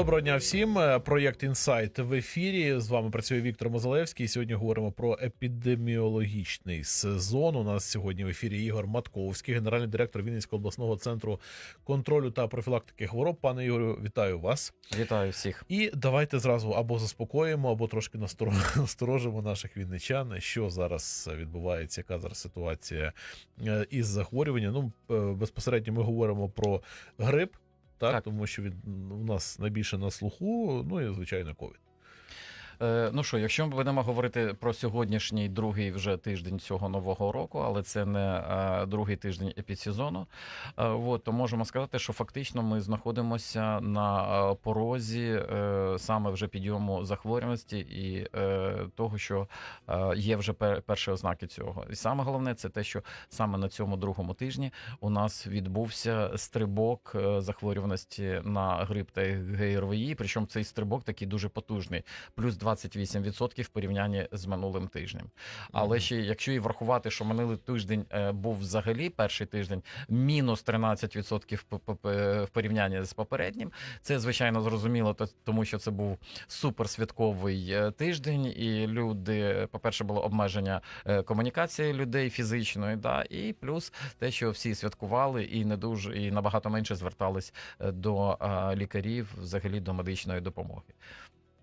Доброго дня всім. Е, Проєкт Інсайт в ефірі. З вами працює Віктор Мозалевський. Сьогодні говоримо про епідеміологічний сезон. У нас сьогодні в ефірі Ігор Матковський, генеральний директор Вінницького обласного центру контролю та профілактики хвороб. Пане Ігорю, вітаю вас. Вітаю всіх. І давайте зразу або заспокоїмо, або трошки насторожимо наших вінничан, що зараз відбувається, яка зараз ситуація е, із захворюванням. Ну е, безпосередньо ми говоримо про грип. Так, Так. тому що він у нас найбільше на слуху, ну і звичайно, ковід. Е, ну що, якщо ми будемо говорити про сьогоднішній другий вже тиждень цього нового року, але це не е, другий тиждень епідсезону, е, от, то можемо сказати, що фактично ми знаходимося на порозі саме вже підйому захворюваності і того, що є вже перші ознаки цього. І саме головне це те, що саме на цьому другому тижні у нас відбувся стрибок захворюваності на грип та ГРВІ. Причому цей стрибок такий дуже потужний, плюс 28% в порівнянні з минулим тижнем. Але ще якщо і врахувати, що минулий тиждень е, був взагалі перший тиждень, мінус 13% п- п- п- в порівнянні з попереднім. Це звичайно зрозуміло, то- тому що це був суперсвятковий е, тиждень, і люди, по-перше, було обмеження е, комунікації людей фізичної, да, і плюс те, що всі святкували і не дуже і набагато менше звертались до лікарів, взагалі до медичної допомоги.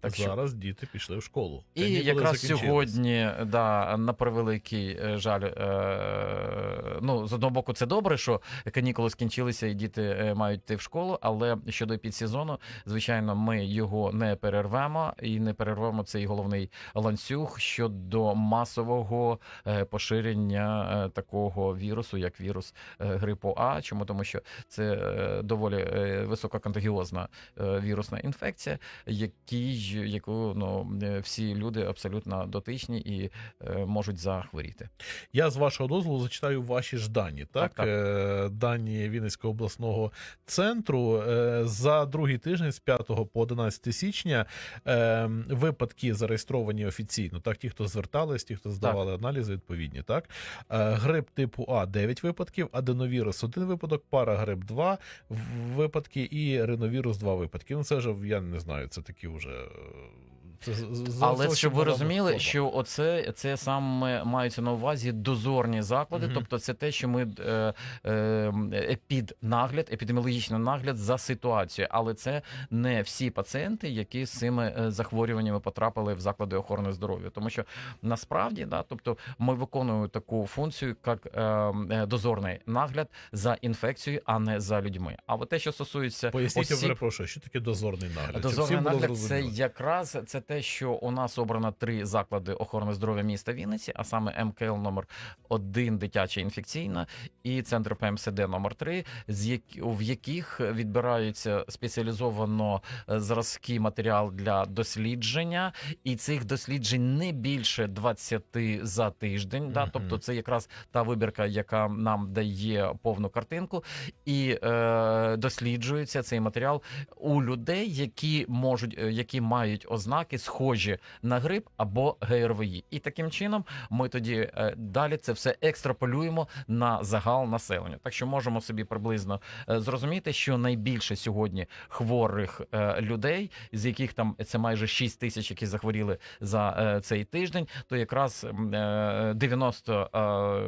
Так що Зараз діти пішли в школу. і Канікули якраз сьогодні, да, на превеликий е, жаль, е, ну з одного боку, це добре, що канікули скінчилися і діти е, мають йти в школу. Але щодо підсезону, звичайно, ми його не перервемо і не перервемо цей головний ланцюг щодо масового е, поширення такого вірусу, як вірус грипу А. Чому тому, що це доволі висококонтагіозна вірусна інфекція, який яку ну е, всі люди абсолютно дотичні і е, можуть захворіти. Я з вашого дозволу зачитаю ваші ж дані. Так, Так, так. Е, дані Вінницького обласного центру за другий тиждень з 5 по 11 січня е, випадки зареєстровані офіційно. Так, ті, хто звертались, ті, хто здавали аналізи, відповідні. Так, Е, грип типу А 9 випадків, аденовірус 1 випадок, парагрип 2 в- випадки і риновірус 2 випадки. Ну це вже я не знаю. Це такі вже. uh, Це, Але щоб ви розуміли, форма. що оце це саме мається на увазі дозорні заклади, Мгм. тобто це те, що ми е, е, під нагляд, епідеміологічний нагляд за ситуацією, але це не всі пацієнти, які з цими е, захворюваннями потрапили в заклади охорони здоров'я, тому що насправді да, тобто ми виконуємо таку функцію, як е, е, дозорний нагляд за інфекцією, а не за людьми. А от те, що стосується Поясніть, я осіб, перепрошую, що таке дозорний нагляд? Дозорний нагляд це якраз це те, що у нас обрано три заклади охорони здоров'я міста Вінниці, а саме МКЛ номер 1 дитяча інфекційна і центр ПМСД номер 3 з які в яких відбираються спеціалізовано е, зразки матеріал для дослідження, і цих досліджень не більше 20 за тиждень. Да, тобто це якраз та вибірка, яка нам дає повну картинку, і е, досліджується цей матеріал у людей, які можуть, е, які мають ознаки схожі на грип або ГРВІ. І таким чином ми тоді е, далі це все екстраполюємо на загал населення. Так що можемо собі приблизно е, зрозуміти, що найбільше сьогодні хворих е, людей, з яких там це майже 6 тисяч, які захворіли за цей тиждень, то якраз м, е, 90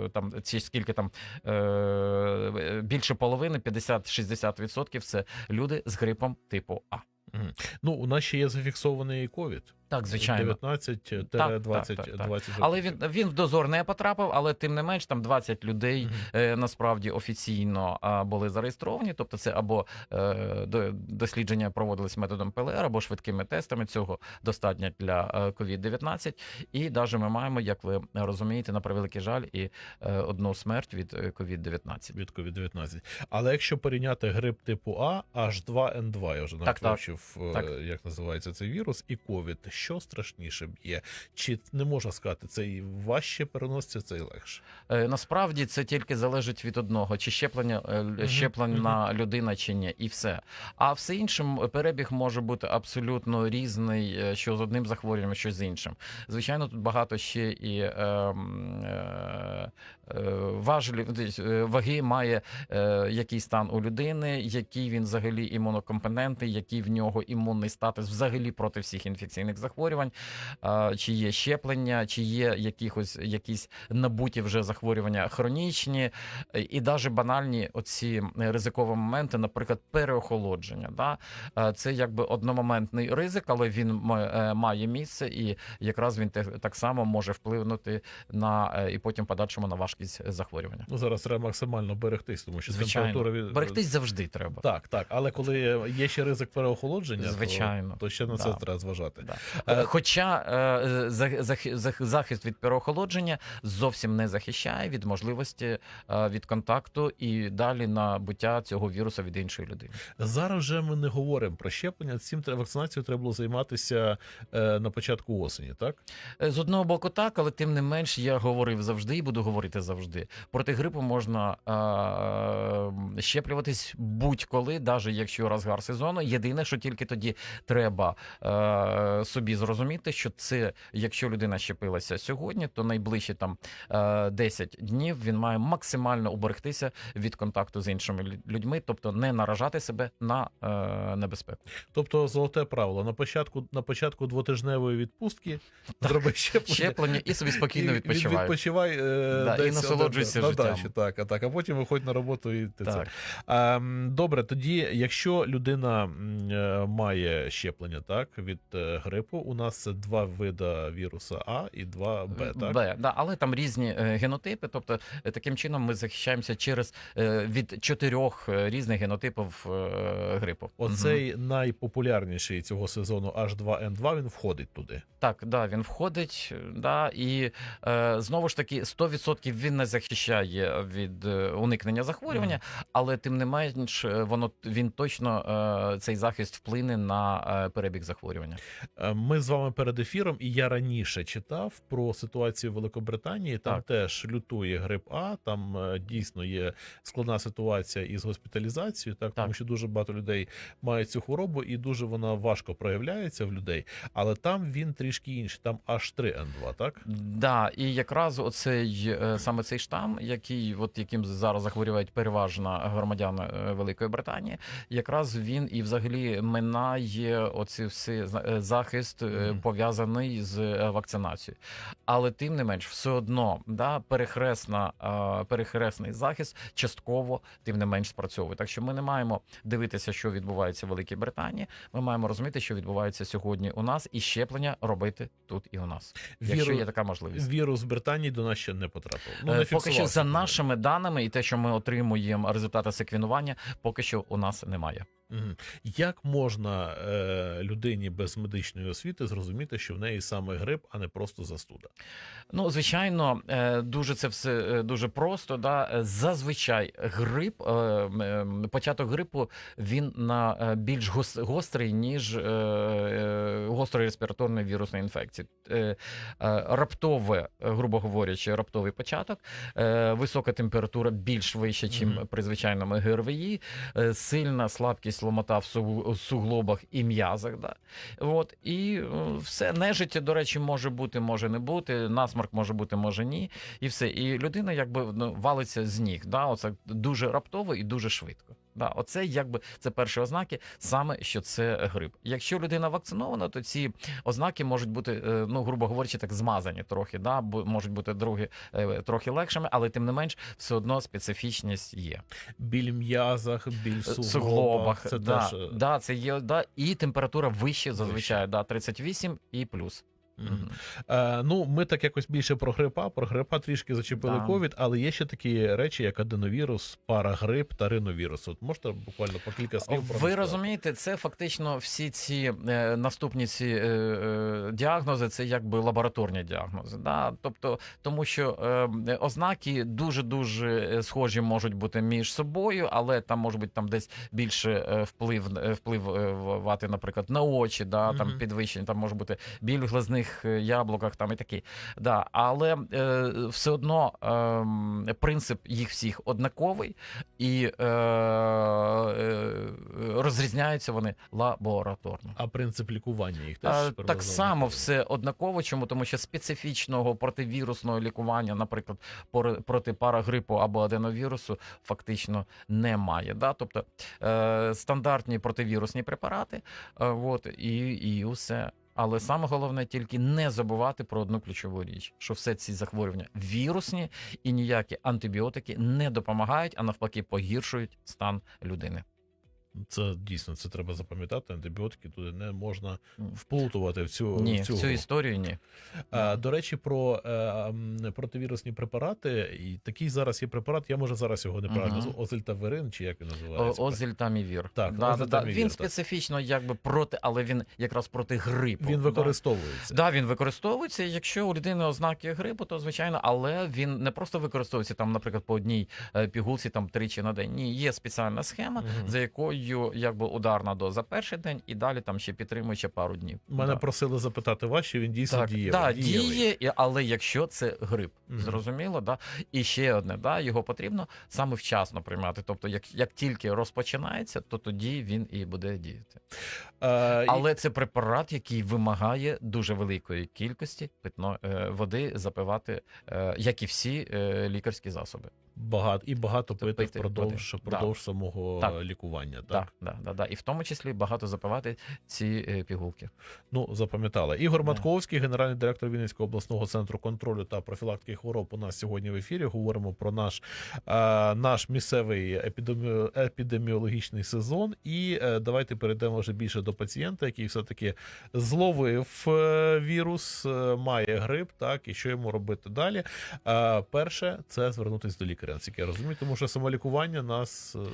е, там ці скільки там більше половини, 50-60% це люди з грипом типу А. Ну, у нас ще є зафіксований ковід. Так, звичайно. 19 Так, 20 так, так, так. 20 Але він він в дозор не потрапив, але тим не менш там 20 людей Мгм. е, насправді офіційно були зареєстровані. Тобто, це або е, до- дослідження проводились методом ПЛР, або швидкими тестами. Цього достатньо для е, COVID-19. І навіть ми маємо, як ви розумієте, на превеликий жаль, і е, одну смерть від е, COVID-19. від COVID-19. Але якщо порівняти грип типу А, H2N2, я вже навіть Так, так. е, Так. як називається цей вірус, і ковід, що страшніше б'є? Чи не можна сказати, це і важче переноситься, це і легше? Е, Насправді це тільки залежить від одного: чи щеплення е, л- щеплена людина чи ні, і все. А все іншим е, перебіг може бути абсолютно різний, е, що з одним захворюванням, що з іншим. Звичайно, тут багато ще і е, е, е, важелів е, ваги має е, який стан у людини, який він взагалі імунокомпонентний, який в нього імунний статус взагалі проти всіх інфекційних захворювань, е, чи є щеплення, чи є якихось якісь набуті вже захворювання хронічні, е, і навіть банальні оці е, ризикові моменти, наприклад, переохолодження. Да? Е, Це якби одномоментний ризик, але він е, має місце, і якраз він так само може впливнути на е, і потім подальшому на важкість захворювання. Ну зараз треба максимально берегтись, тому що Звичайно, температура від берегтись завжди треба. Так, так, але коли є ще ризик переохолодження, Звичайно. то, ще на це треба зважати. Да. Е, Хоча е, за- зах- зах- захист від переохолодження зовсім не захищає від можливості е, від контакту і далі набуття цього вірусу від іншої людини. Зараз вже ми не говоримо про щеплення. Цим вакцинацією треба було займатися на початку осені, так? З одного боку, так, але тим не менш я говорив завжди і буду говорити завжди. Проти грипу можна щеплюватись будь-коли, навіть якщо розгар сезону. Єдине, що тільки тоді треба е, собі зрозуміти, що це, якщо людина щепилася сьогодні, то найближчі там е, 10 днів він має максимально уберегтися від контакту з іншими людьми, тобто не наражати себе на е, небезпеку. Тобто, золоте правило на початку на початку двотижневої відпустки зроби щеплення. Щеплення і собі спокійно відпочивай. Відпочивай е, Да, і насолоджуйся на, життям. дачі, так, а так, а потім виходь на роботу і ти. Так. М, добре, тоді, якщо людина е, має щеплення так від е, грипу, у нас два вида віруса А і два Б, так? Б, да, але там різні е, генотипи. Тобто, е, таким чином ми захищаємося через е, від чотирьох е, різних генотипів е, грипу. Оцей найпопулярніший цього сезону H2N2, він входить туди. Так, да, він входить, е, да, і е, знову ж таки 100% він не захищає від е, уникнення захворювання, але тим не менш, е, воно він точно е, цей захист вплине на е, перебіг захворювання. Ми з вами перед ефіром, і я раніше читав про ситуацію в Великобританії. Там Так. теж лютує грип А. Там е, дійсно є складна ситуація із госпіталізацією, так, тому що дуже багато людей мають цю хворобу, і дуже вона важко проявляється в людей. Але там він трішки інший. Там H3N2, так? Да, і якраз оцей е, саме цей штам, який от яким зараз захворюють переважно громадяни е, Великої Британії, якраз він і взагалі минає оці всі е, захист е, Мгм. пов'язаний з е, вакцинацією. Але тим не менш, все одно да, перехресна, е, перехресний захист частково тим не менш спрацьовує. Так що ми не маємо дивитися, що відбувається в Великій Британії. Ми маємо розуміти, що відбувається сьогодні у нас, і щеплення робити тут і у нас, якщо Віру- є така можливість. Вірус з Британії до нас ще не потрапив. Ну, Е, не поки що за нашими даними і те, що ми отримуємо результати секвенування, поки що у нас немає. Як можна е, людині без медичної освіти зрозуміти, що в неї саме грип, а не просто застуда? Ну, звичайно, е, дуже це все е, дуже просто. Да? Е, Зазвичай грип, початок грипу він на більш гострий, ніж гострої респіраторної вірусної інфекції. Е, е, Раптове, грубо говорячи, раптовий початок, е, висока температура більш вища, ніж при звичайному ГРВІ, е, сильна слабкість ломота в суглобах і м'язах. Да? От, і е, все нежиття, до речі, може бути, може не бути. Насморк може бути, може ні. І все. І людина якби ну, валиться з ніг. Да? Оце дуже раптово і дуже швидко. Да, оце якби це перші ознаки, саме що це грип. Якщо людина вакцинована, то ці ознаки можуть бути, е, ну грубо говорячи, так змазані трохи, да, бо можуть бути другі е, трохи легшими, але тим не менш, все одно специфічність є. Біль м'язах, біль в суглобах. суглобах. Це да, теж. е, да, це є, да, і температура вища зазвичай, да, 38 і плюс. Е, ну, ми так якось більше про грипа, про грипа трішки зачепили Да. ковід, але є ще такі речі, як аденовірус, парагрип та риновірус. От можете буквально по кілька слів про Ви них розумієте, це фактично всі ці е, наступні ці е, е, діагнози, це якби лабораторні діагнози. Да? Тобто, тому що е, ознаки дуже дуже схожі можуть бути між собою, але там може бути там десь більше е, вплив е, впливати, наприклад, на очі, да, там Мгм. підвищення, там може бути біль в глазних е, яблуках, там і такі. Да. Але е, все одно е, принцип їх всіх однаковий і е, е, розрізняються вони лабораторно. А принцип лікування їх теж А, так само все однаково. Чому тому, що специфічного противірусного лікування, наприклад, проти парагрипу або аденовірусу, фактично немає. Да? Тобто е, стандартні противірусні препарати, е, от і, і усе. Але саме головне тільки не забувати про одну ключову річ: що все ці захворювання вірусні і ніякі антибіотики не допомагають, а навпаки погіршують стан людини. Це дійсно це треба запам'ятати. Антибіотики туди не можна вплутувати в цю Ні, в цю в цю історію ні. А, до речі, про е, противірусні препарати. І такий зараз є препарат. Я може зараз його неправильно назву. Озельтаверин, чи як він називається? Озельтамівір. Так, да, да, да. Він так. специфічно якби проти, але він якраз проти грипу. Він використовується. Да, він використовується. Якщо у людини ознаки грипу, то звичайно, але він не просто використовується там, наприклад, по одній е, пігулці там тричі на день. Ні, є спеціальна схема, Мгм. за якою якби ударна доза перший день, і далі там ще підтримуючи пару днів. Мене да. просили запитати вас, чи він дійсно Так, дієвий. да, діє, але якщо це грип, Мгм. зрозуміло, да. І ще одне, да, його потрібно саме вчасно приймати. Тобто, як, як тільки розпочинається, то тоді він і буде діяти. Е, і- Але це препарат, який вимагає дуже великої кількості питної е, води запивати, е, як і всі е, лікарські засоби. Багато і багато пити пити впродовж, води. впродовж самого Так. лікування. Так? Так, да, да, да. І в тому числі багато запивати ці е, пігулки. Ну, запам'ятали. Ігор Да. Матковський, генеральний директор Вінницького обласного центру контролю та профілактики хвороб. У нас сьогодні в ефірі. Говоримо про наш, е, наш місцевий епідемі... епідеміологічний сезон. І е, давайте перейдемо вже більше до пацієнта, який все-таки зловив е, вірус, е, має грип, так, і що йому робити далі. Е, перше, це звернутися до лікаря, наскільки я розумію, тому що самолікування нас е, ну,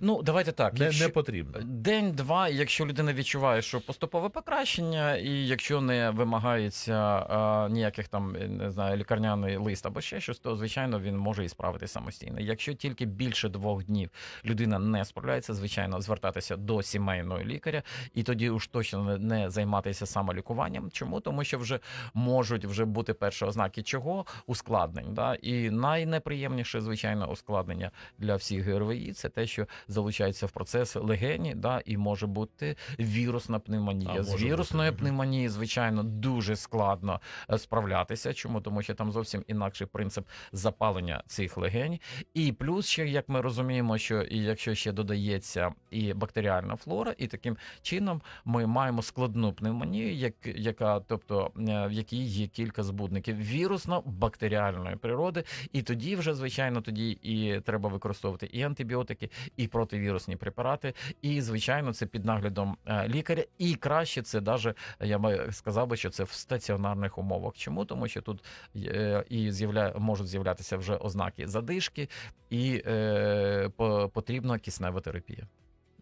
Ну, давайте так. не, якщо- не потрібно. День-два, якщо людина відчуває, що поступове покращення, і якщо не вимагається а, ніяких там е, не знаю, лікарняний лист або ще щось, то звичайно він може і справити самостійно. Якщо тільки більше двох днів людина не справляється, звичайно, звертатися до сімейного лікаря, і тоді уж точно не, не займатися самолікуванням. Чому? Тому що вже можуть вже бути перші ознаки чого ускладнень. Да? І найнеприємніше, звичайно, ускладнення для всіх ГРВІ це те, що залучається в процес легені, да, і може бути вірусна пневмонія. А, З вірусною пневмонією, звичайно, дуже складно е, справлятися. Чому? Тому що там зовсім інакший принцип запалення цих легень. І плюс ще, як ми розуміємо, що і якщо ще додається і бактеріальна флора, і таким чином ми маємо складну пневмонію, як, яка, тобто е, в якій є кілька збудників вірусно-бактеріальної природи, і тоді вже звичайно тоді і треба використовувати і антибіотики, і противірусні препарати, і звичайно, це під наглядом е, лікаря. І краще це даже я би сказав би, що це в стаціонарних умовах. Чому? Тому що тут е, і з'явля... можуть з'являтися вже ознаки задишки, і е, по- потрібна киснева терапія.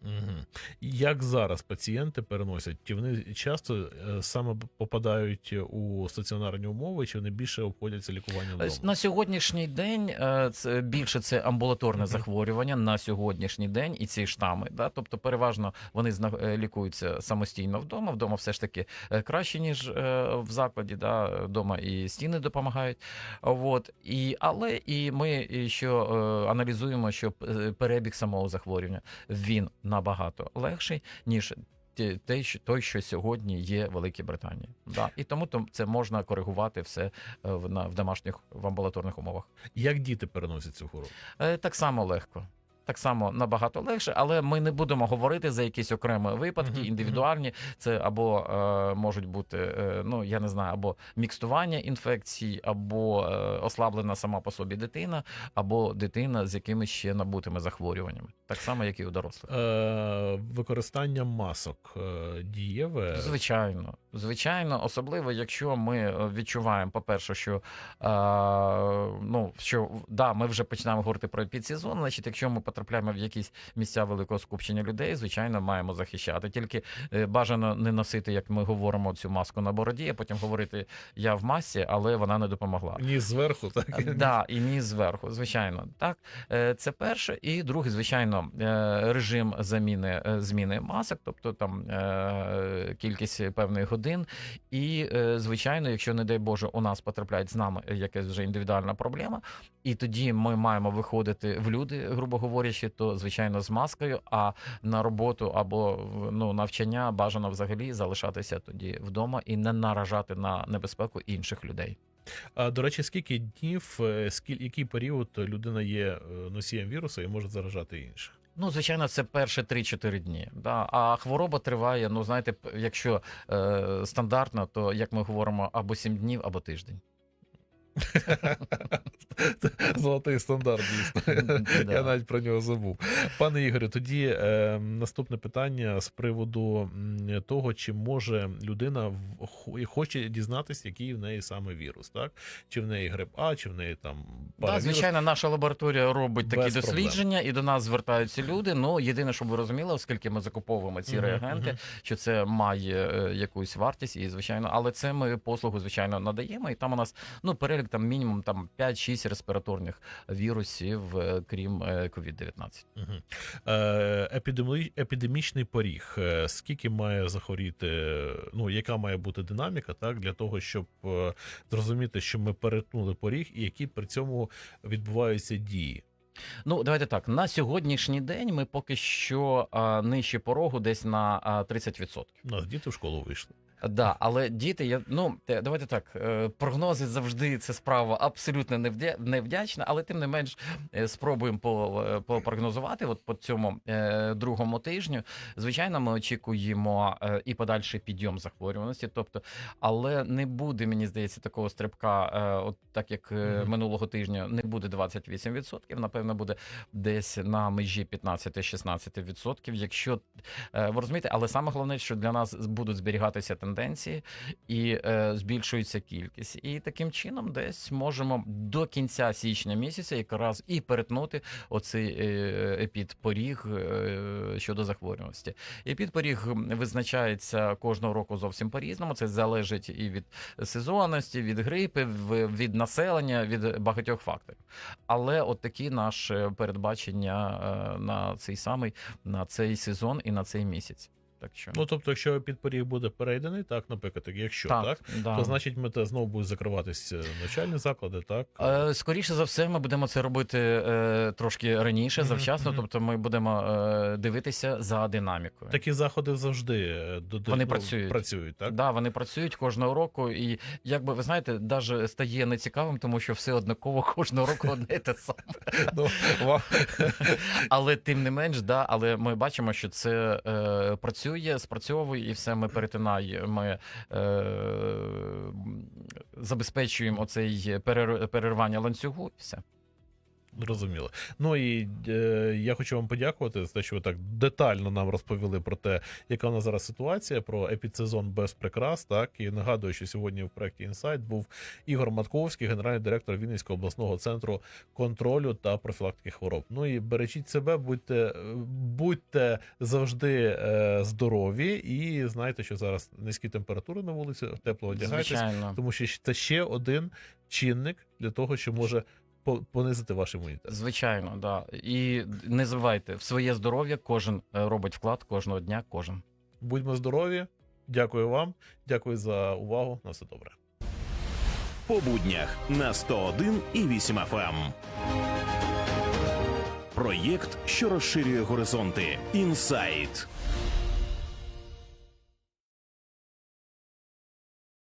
Угу. Як зараз пацієнти переносять? Чи вони часто е, саме попадають у стаціонарні умови, чи вони більше обходяться лікуванням вдома? На сьогоднішній день е, це більше це амбулаторне Мгм. захворювання на сьогоднішній день і ці штами. Да? Тобто, переважно вони е, лікуються самостійно вдома. Вдома все ж таки е, краще ніж е, в закладі. Да? Вдома і стіни допомагають. От і але і ми що е, аналізуємо, що е, перебіг самого захворювання він набагато легший ніж. Те, що той, що сьогодні є в Великій Британії, да і тому то це можна коригувати все е, в на в домашніх в амбулаторних умовах. Як діти переносять цю хворобу? Е, Так само легко. Так само набагато легше, але ми не будемо говорити за якісь окремі випадки, індивідуальні. Це або е, можуть бути, е, ну я не знаю, або мікстування інфекцій, або е, ослаблена сама по собі дитина, або дитина з якимись ще набутими захворюваннями, так само, як і у дорослих. Е, використання масок е, дієве. Звичайно, звичайно, особливо, якщо ми е, відчуваємо, по-перше, що е, ну що да, ми вже починаємо говорити про підсезон, значить, якщо ми потрапляємо в якісь місця великого скупчення людей, звичайно, маємо захищати. Тільки е, бажано не носити, як ми говоримо, цю маску на бороді, а потім говорити я в масці, але вона не допомогла. Ні зверху, так Е, Да, і ніс зверху, звичайно. Так, Е, це перше. І друге, звичайно, режим заміни зміни масок, тобто там кількість певних годин. І, звичайно, якщо, не дай Боже, у нас потрапляють з нами якась вже індивідуальна проблема, і тоді ми маємо виходити в люди, грубо говорячи, то звичайно з маскою, а на роботу або ну, навчання бажано взагалі залишатися тоді вдома і не наражати на небезпеку інших людей. А до речі, скільки днів, е, скіль, який період людина є е, носієм вірусу і може заражати інших? Ну, звичайно, це перші 3-4 дні. Да? А хвороба триває, ну знаєте, якщо е, стандартно, то як ми говоримо, або 7 днів, або тиждень. Золотий стандарт, дійсно. Я навіть про нього забув. Пане Ігорю, тоді е, наступне питання з приводу того, чи може людина хоче дізнатися, який в неї саме вірус, так? Чи в неї грип А, чи в неї там Да, паравірус. звичайно, наша лабораторія робить такі Без проблем. дослідження, і до нас звертаються люди. Ну, єдине, щоб ви розуміли, оскільки ми закуповуємо ці реагенти, мгм. що це має е, якусь вартість, і звичайно, але це ми послугу, звичайно, надаємо. І там у нас ну перелік там мінімум там 5-6 респіраторних вірусів, е, крім е, COVID-19. Мгм. Е, епідемі... Епідемічний поріг. Е, Скільки має захворіти, ну яка має бути динаміка, так для того, щоб е, зрозуміти, що ми перетнули поріг, і які при цьому відбуваються дії. Ну, давайте так. На сьогоднішній день ми поки що а, нижче порогу десь на а, 30%. У нас діти в школу вийшли. Да, але діти, я ну давайте так. е, Прогнози завжди це справа абсолютно невдя- невдячна, але тим не менш е, спробуємо е, попрогнозувати. От по цьому другому тижню. Звичайно, ми очікуємо і подальший підйом захворюваності. Тобто, але не буде, мені здається, такого стрибка, от так як минулого тижня не буде 28%, Напевно, буде десь на межі 15-16%. Якщо ви розумієте, але саме головне, що для нас будуть зберігатися тенденції і е, збільшується кількість. І таким чином, десь можемо до кінця січня місяця якраз і перетнути оцей е, епідпоріг е, щодо захворюваності. Епідпоріг визначається кожного року зовсім по-різному. Це залежить і від сезонності, від грипи, в- від населення, від багатьох факторів. Але от такі наші передбачення е, на цей самий на цей сезон і на цей місяць. Так що Ну тобто, якщо підпоріг буде перейдений, так, наприклад, так, якщо так, да. то значить ми те знову будуть закриватися навчальні заклади, так Е, Скоріше за все, ми будемо це робити е, трошки раніше, завчасно. мгм. Тобто, ми будемо е, дивитися за динамікою. такі заходи завжди е, до Вони ну, працюють. працюють, так Да, вони працюють кожного року, і якби ви знаєте, навіть стає нецікавим, тому що все однаково кожного року одне те саме. Ну, Але тим не менш, да, але ми бачимо, що це е, працює, спрацьовує, і все ми перетинаємо, ми е, забезпечуємо оцей перер, перервання ланцюгу, і все. Зрозуміло. Ну і е, я хочу вам подякувати за те, що ви так детально нам розповіли про те, яка у нас зараз ситуація, про епідсезон без прикрас. Так і нагадую, що сьогодні в проєкті Інсайт був Ігор Матковський, генеральний директор Вінницького обласного центру контролю та профілактики хвороб. Ну і бережіть себе, будьте, будьте завжди е, здорові, і знайте, що зараз низькі температури на вулиці, тепло одягайтесь, Звичайно. тому що це ще один чинник для того, що може понизити ваш імунітет. Звичайно, да. І не забувайте, в своє здоров'я кожен е, робить вклад кожного дня, кожен. Будьмо здорові. Дякую вам. Дякую за увагу. На все добре. По буднях на 101 і 8 FM. Проєкт, що розширює горизонти. Інсайт.